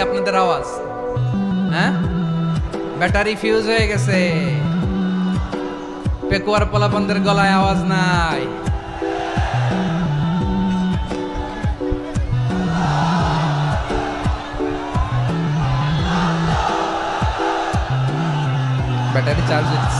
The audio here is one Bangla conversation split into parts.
আপনাদের আওয়াজ। হ্যাঁ? ব্যাটারি ফিউজ হয়ে গেছে। পেকুয়ার পোলাপনদের গলায় আওয়াজ নাই। ব্যাটারি চার্জ হচ্ছে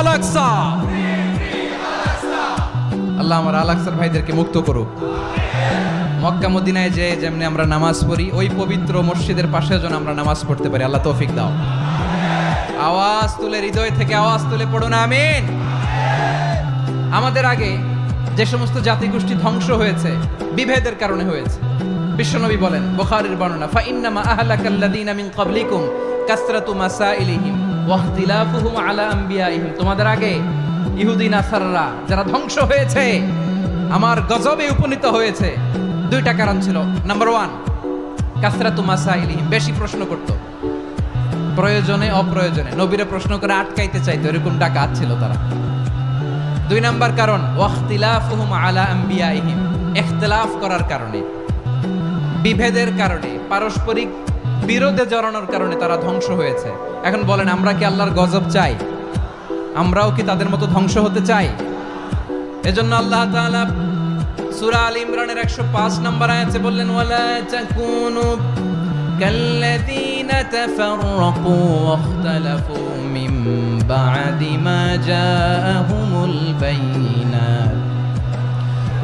আলাক্সা। আল্লাহ আমার আলাক্সার ভাইদেরকে মুক্ত করুক। মক্কা মদিনায় যে যেমনি আমরা নামাজ পড়ি, ওই পবিত্র মসজিদের পাশে যেন আমরা নামাজ পড়তে পারি। আল্লাহ তৌফিক দাও। আওয়াজ তুলে, হৃদয় থেকে আওয়াজ তুলে পড়ুন, আমিন। আমাদের আগে যে সমস্ত জাতিগোষ্ঠী ধ্বংস হয়েছে, বিভেদের কারণে হয়েছে, বিশ্বনবী বলেন, বুখারীর বর্ণনা, ফা ইন্নামা আহলাকাল্লাযীনা মিন ক্বাবলিকুম কাসরাতু মাসাইলিহিম। তোমাদের আগে যারা ধ্বংস হয়েছে, আমার গজবে উপনীত হয়েছে। দুইটা কারণ ছিল। নাম্বার ওয়ান কাসরাতু মাসাইলিহিম, বেশি প্রশ্ন করতো। প্রয়োজনে, অপ্রয়োজনে। নবীরে প্রশ্ন করে আটকাইতে চাইতো, এরকম ডাকাত ছিল তারা। দুই নাম্বার কারণ ওয়াখতিলাফুহুম আলা আম্বিয়াইহিম। ইখতিলাফ করার কারণে, বিভেদের কারণে, পারস্পরিক বিরোধে জড়ানোর কারণে তারা ধ্বংস হয়েছে। এখন বলেন, আমরা কি আল্লাহর গজব চাই? আমরাও কি তাদের মতো ধ্বংস হতে চাই? এজন্য আল্লাহ তাআলা সূরা আল ইমরানের 105 নম্বর আয়াতে বললেন, ওয়ালা তাকুনু কাল্লাযীনা তাফাররাকু ওয়াখতালাফু মিন বা'দি মা জাআহুমুল বাইনাত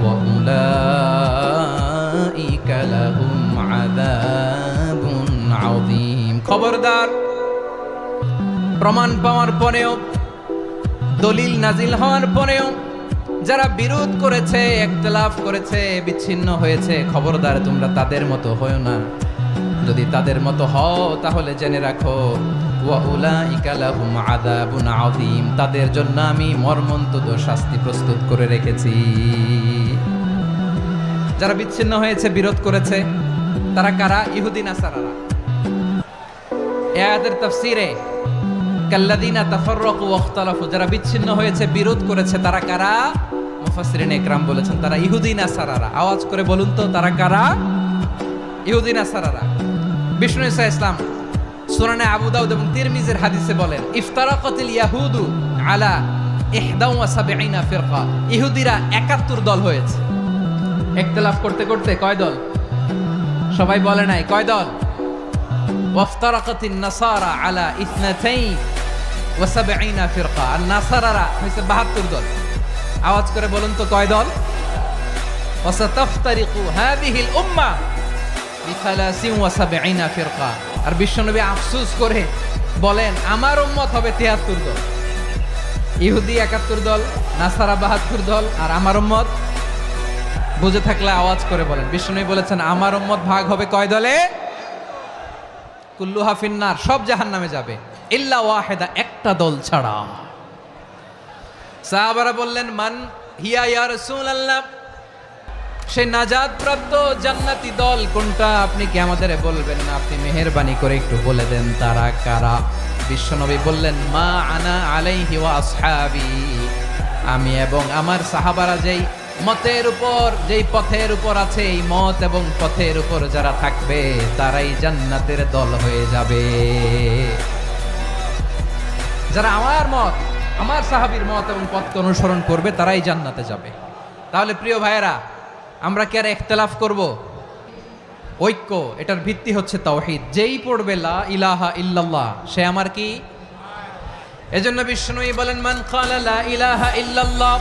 ওয়া উলাইকা লাহুম আযাব। আউদিম খবরদার। প্রমাণ পাওয়ার পরেও, দলিল নাজিল হওয়ার পরেও, যারা বিরোধ করেছে, একতলাফ করেছে, বিচ্ছিন্ন হয়েছে, খবরদার তোমরা তাদের মতো হয় না। যদি তাদের মতো হও, তাহলে জেনে রাখো তাদের জন্য আমি মর্মন্তদ শাস্তি প্রস্তুত করে রেখেছি। যারা বিচ্ছিন্ন হয়েছে, বিরোধ করেছে, তারা কারা? ইহুদিন আসারারা এ আয়াতের তাফসীরে কাল্লাদিনা তাফাররাকু ওয়াখতালাফু যারা বিচ্ছিন্ন হয়েছে, বিরোধ করেছে, তারা কারা? মুফাসসিরিন একরাম বলেছেন, তারা ইহুদি নাসারারা আওয়াজ করে বলুন তো, তারা কারা? ইহুদি নাসারারা বিষ্ণু ইসা ইসলাম সুনানে আবু দাউদ এবং তিরমিজের হাদিসে বলেন, ইফতারাকাতিল ইয়াহুদু আলা ইহদা ওয়া সাবঈনা ফিরকা। ইহুদিরা 71 দল হয়েছে। ইখতিলাফ করতে করতে কয় দল? সবাই বলে নাই, কয় দল? ওয়াফতারাকাতিন নাসারা আলা ইথনাতাইন ওয়া সাবঈনা ফিরকা আর নাসারারা হইছে 72 দল। আওয়াজ করে বলুন তো কয় দল? ওয়াসাতাফতারিকু হাদিহিল উম্মাহ বিসালাসিন ওয়া সাবঈনা ফিরকা। আর বিশ্বনবী আফসোস করে বলেন, আমার উম্মত হবে 73 দল। ইহুদি 71 দল, নাসারা 72 দল, আর আমার উম্মত? বুঝে থাকলে আওয়াজ করে বলেন। বিষ্ণু বলেছেন, আমার উম্মত ভাগ হবে কয় দলে? কুল্লু হাফিন্নার সব জাহান নামে যাবে। ইল্লা ওয়াহেদা, একটা দল ছাড়া। সাহাবারা বললেন, মান হিয়া ইয়া সে নাজাদ প্রাপ্ত জান্নাতি দল কোনটা? আপনি কি আমাদের বলবেন না? আপনি মেহেরবানি করে একটু বলে দেন, তারা কারা? বিশ্বনবী বললেন, মা আনা আলাইহি ওয়া আসহাবি। আমি এবং আমার সাহাবারা যেই মতের উপর, যেই পথের উপর আছে এই মত এবং পথের উপর যারা থাকবে, তারাই জান্নাতের দল হয়ে যাবে। যারা আমার মত, আমার সাহাবীর মত এবং পথকে অনুসরণ করবে, তারাই জান্নাতে যাবে। তাহলে প্রিয় ভাইয়েরা, আমরা কি আর ইখতিলাফ করব? ঐক্য, এটার ভিত্তি হচ্ছে তাওহীদ। যেই পড়বে, লা ইলাহা ইল্লাল্লাহ, সে আমার কি? এজন্য বিষ্ণুই বলেন, মান ক্বালা লা ইলাহা ইল্লাল্লাহ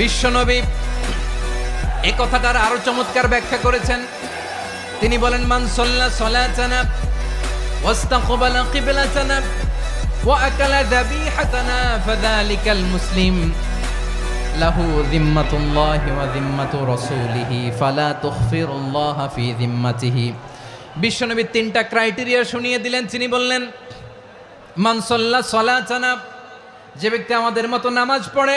বিশ্বনবী এই কথাটার আরও চমৎকার ব্যাখ্যা করেছেন। তিনি বলেন, মান সাল্লা সালাতানা ওয়াস্তাকবালা কিবলাতানা ওয়া আকালা যাবিহাতানা ফাযালিকাল মুসলিম। লাহু যিম্মাতুল্লাহি ওয়া যিম্মাতু রাসূলিহি ফালা তুখফিরুল্লাহ ফি যিম্মাতিহি। বিশ্বনবী তিনটা ক্রাইটেরিয়া শুনিয়ে দিলেন। তিনি বললেন, মান সাল্লা সালাতানা, যে ব্যক্তি আমাদের মতো নামাজ পড়ে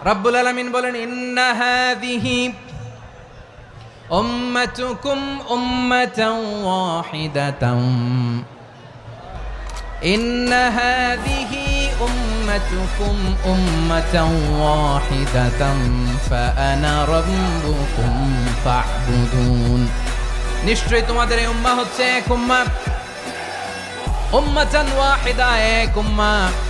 রব্বুল আলমিন বলেন ইন্নাহাদিহি উম্মাতুকুম উম্মাতাও ওয়াহিদাতাম ইন্নাহাদিহি উম্মাতুকুম উম্মাতাও ওয়াহিদাতাম ফাআনা রাব্বুকুম ফাহবুদুন নিশ্চয়ই তোমাদের এই উম্মাহ হচ্ছে এক উম্মাহ উম্মাতান ওয়াহিদা, এক উম্মাহ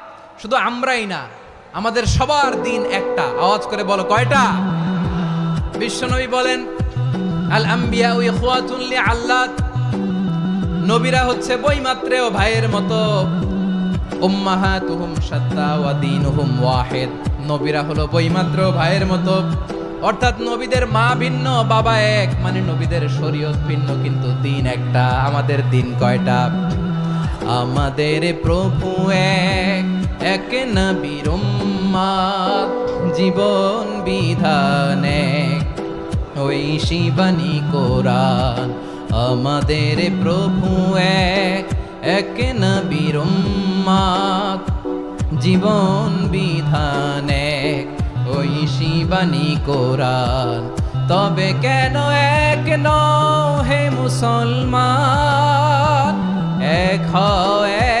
শুধু আমরাই না, আমাদের সবার দিন একটা। আওয়াজ করে বলো, কয়টা? বিশ্বনবী বলেন, আল আম্বিয়া ওই খোয়াতুল্লি আল্লাহ নবীরা হচ্ছে বইমাত্রেও ভাইয়ের মতো। উম্মাহাতুহুম সাত্তা ওয়া দীনুহুম ওয়াহিদ। নবীরা হলো বইমাত্র ভাইয়ের মতো। অর্থাৎ নবীদের মা ভিন্ন, বাবা এক মানে নবীদের শরীয়ত ভিন্ন, কিন্তু দিন একটা। আমাদের দিন কয়টা? আমাদের প্রভু এক। এক উম্মাত জীবন বিধানে। ওই শিবানী কোরআন আমাদের প্রভু এক এক উম্মাত জীবন বিধান এক। ওই শিবানী কোরআন তবে কেন এক নও হে মুসলমান? এক হও এক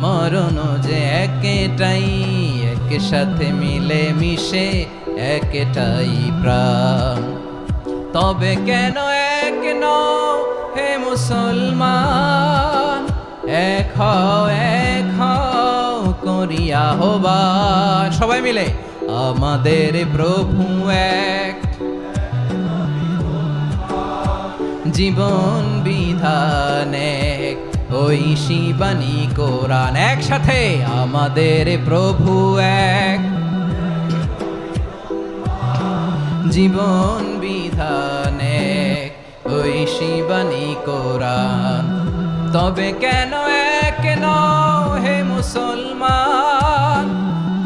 মরণ যে একটাই এক সাথে মিলে মিশে একটাই প্রাণ। তবে কেন এক নও হে মুসলমান? এক এক হও করিয়া হবান সবাই মিলে, আমাদের প্রভু এক। জীবন বিধান ওই শিবানী কোরআন একসাথে আমাদের প্রভু এক। জীবন বিধানে ওই শিবানী কোরআন। তবে কেন এক নও হে মুসলমান?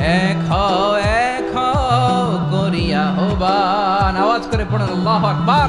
এক হও এক হও হবান আওয়াজ করে পড়েন, আল্লাহ আকবার।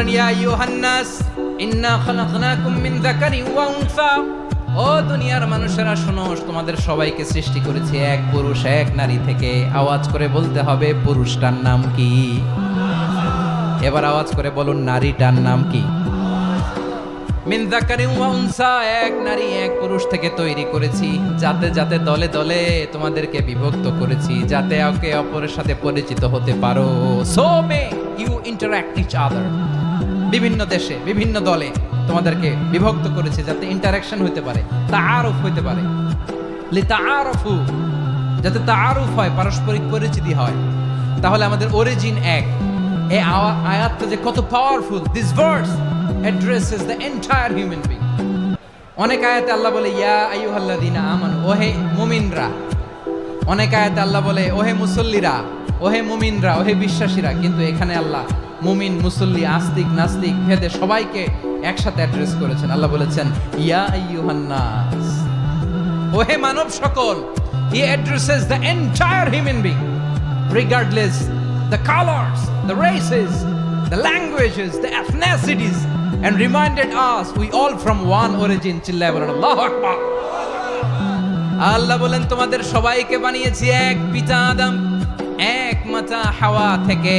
বলেন, ইয়া ইউহান্নাস, ইন্না খালাকনাকুম মিন যাকারিন ওয়া উনসা। ও দুনিয়ার মানুষেরা, শোনো, তোমাদের সবাইকে সৃষ্টি করেছি এক পুরুষ, এক নারী থেকে। আওয়াজ করে বলতে হবে, পুরুষটার নাম কি? এবার আওয়াজ করে বলুন, নারীটার নাম কি? মিন যাকারিন ওয়া উনসা, এক নারী, এক পুরুষ থেকে তৈরি করেছি। যাতে যাতে দলে দলে তোমাদেরকে বিভক্ত করেছি, যাতে একে অপরের সাথে পরিচিত হতে পারো। So may you interact each other বিভিন্ন দেশে, বিভিন্ন দলে তোমাদেরকে বিভক্ত করেছে যাতে ইন্টারাকশন হতে পারে, তাআরুফ হতে পারে। লি তাআরুফু যাতে তাআরুফ হয়, পারস্পরিক পরিচিতি হয়। তাহলে আমাদের অরিজিন এক। এই আয়াতটা যে কত powerful this addresses the entire human being অনেক আয়াতে আল্লাহ বলে, ইয়া আইয়ুহাল্লাযীনা আমানু, ওহে মুমিনরা। অনেক আয়াতে আল্লাহ বলে, ওহে মুসল্লিরা, ওহে মুমিনরা, ওহে বিশ্বাসীরা। কিন্তু এখানে আল্লাহ মুমিন মুসল্লি আস্তিক নাস্তিক ভেদে সবাইকে একসাথে অ্যাড্রেস করেছেন। আল্লাহ বলেছেন ইয়া আইয়ুহান্নাস। ওহে মানব সকল he addresses the entire human being the colors, the races, the languages, the ethnicities, and reminded us we all from one origin. চিল্লায় বলেন আল্লাহু আকবার। আল্লাহ বলেন তোমাদের সবাইকে বানিয়েছি এক পিতা আদম এক মাতা হাওয়া থেকে।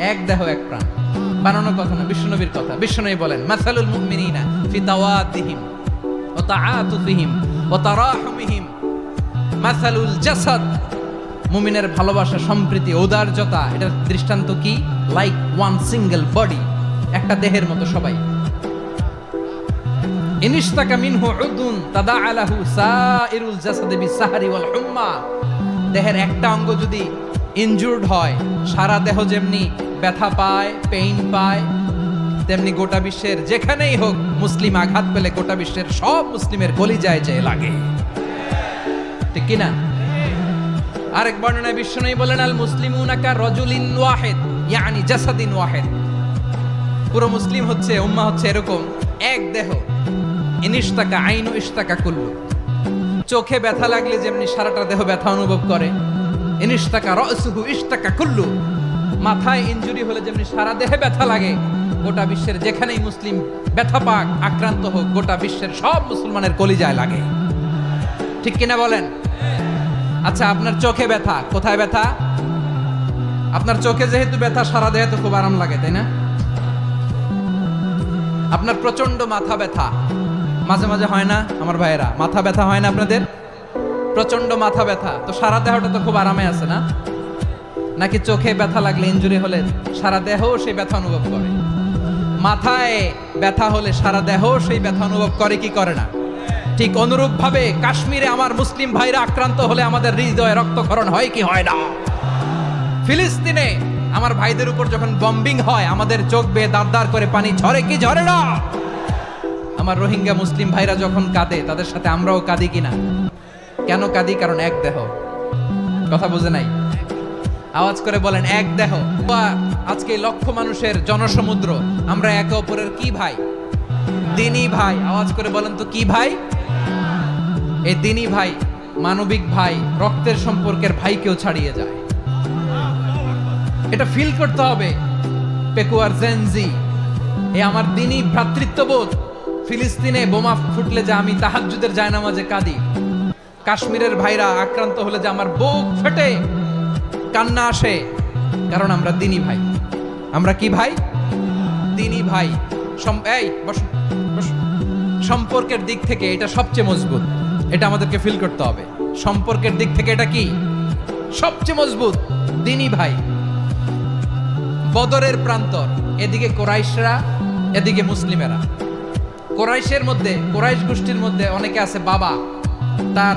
এক দেহ, এক প্রাণ। বানানোর কথা না, বিশ্বনবীর কথা। বিশ্বনবী বলেন, মাসালুল মুমিনিনা ফি তাওয়াদিহিম ওয়া তাআতুফিহিম ওয়া তারাহুমিহিম। মাসালুল জাসাদ। মুমিনের ভালোবাসা, সম্প্রীতি ঔদার্যতা এটার দৃষ্টান্ত কি? লাইক ওয়ান সিঙ্গেল বডি একটা দেহের মতো সবাই। ইনিশতাকা মিনহু উদুন তাদা আলাহু সাইরুল জাসাদে বিসাহারি ওয়াল হুম্মা। দেহের একটা অঙ্গ যদি ইনজুর্ড হয়। সারা দেহ যেমনি ব্যথা পায়, পেইন পায়, তেমনি গোটা বিশ্বের যেখানেই হোক মুসলিম আঘাত পেলে গোটা বিশ্বের সব মুসলিমের কলিজায় যায় লাগে। ঠিক কিনা? আরেক বর্ণনায় বিশ্বনবী বলেন, আল মুসলিমুনা কা রজুলিন ওয়াহিদ, ইয়ানি জাসাদিন ওয়াহিদ। পুরো মুসলিম হচ্ছে, উম্মা হচ্ছে এরকম, এক দেহ। ইনিশতাকা আইনু ইশতাকা কুল্লু। চোখে ব্যথা লাগলে যেমনি সারাটা দেহ ব্যথা অনুভব করে ইনিশতাকা রসুহু ইশতাকা কুল্লু। মাথায় ইনজুরি হলে যেমনি সারা দেহে ব্যথা লাগে, গোটা বিশ্বের যেখানেই মুসলিম ব্যথা পাক, আক্রান্ত হোক, গোটা বিশ্বের সব মুসলমানের কলিজায় লাগে। ঠিক কিনা বলেন? আচ্ছা আপনার চোখে ব্যথা, কোথায় ব্যথা? আপনার চোখে যেহেতু ব্যথা, সারা দেহে তো খুব আরাম লাগে, তাই না? আপনার প্রচণ্ড মাথা ব্যথা। মাঝে মাঝে হয় না, আমার ভাইয়েরা? মাথা ব্যথা হয় না আপনাদের? প্রচণ্ড মাথা ব্যথা। তো সারা দেহটা তো খুব আরামে আছে না? নাকি চোখে ব্যথা লাগলে ইনজুরি হলে সারা দেহ সেই ব্যথা অনুভব করে? মাথায় ব্যথা হলে সারা দেহ সেই ব্যথা অনুভব করে, কি করে না? ঠিক অনুরূপ ভাবে কাশ্মীরে আমার মুসলিম ভাইরা আক্রান্ত হলে আমাদের হৃদয়ে রক্তক্ষরণ হয় কি হয় না? ফিলিস্তিনে আমার ভাইদের উপর যখন বম্বিং হয়, আমাদের চোখ বেয়ে দাঁড় করে পানি ঝরে, কি ঝরে না? আমার রোহিঙ্গা মুসলিম ভাইরা যখন কাঁদে, তাদের সাথে আমরাও কাঁদি কিনা? কেন কাঁদি? কারণ এক দেহ। কথা বুঝে নাই? আওয়াজ করে বলেন, এক দেহ। বা আজকে লক্ষ মানুষের জনসমুদ্র। আমরা একে অপরের কি ভাই? দিনী ভাই। আওয়াজ করে বলেন তো, কি ভাই? এই দিনী ভাই মানবিক ভাই, রক্তের সম্পর্কের ভাইকেও ছাড়িয়ে যায়। এটা ফিল করতে হবে। পেকুয়ার জেনজি এ আমার দিনই ভ্রাতৃত্ববোধ। ফিলিস্তিনে বোমা ফুটলে যে আমি তাহাজ্জুদের জায়নামাজে কাঁদি। কাশ্মীরের ভাইরা আক্রান্ত হলে যে আমার বুক ফেটে, কান্না আসে, কারণ আমরা দিনী ভাই। আমরা কি ভাই? দিনী ভাই। এই। সম্পর্কের দিক থেকে এটা সবচেয়ে মজবুত। এটা আমাদেরকে ফিল করতে হবে। সম্পর্কের দিক থেকে এটা কি? সবচেয়ে মজবুত, দিনী ভাই। বদরের প্রান্তর, এদিকে কোরাইশরা, এদিকে মুসলিমেরা। কোরাইশের মধ্যে, কোরাইশ গোষ্ঠীর মধ্যে অনেকে আছে বাবা। তার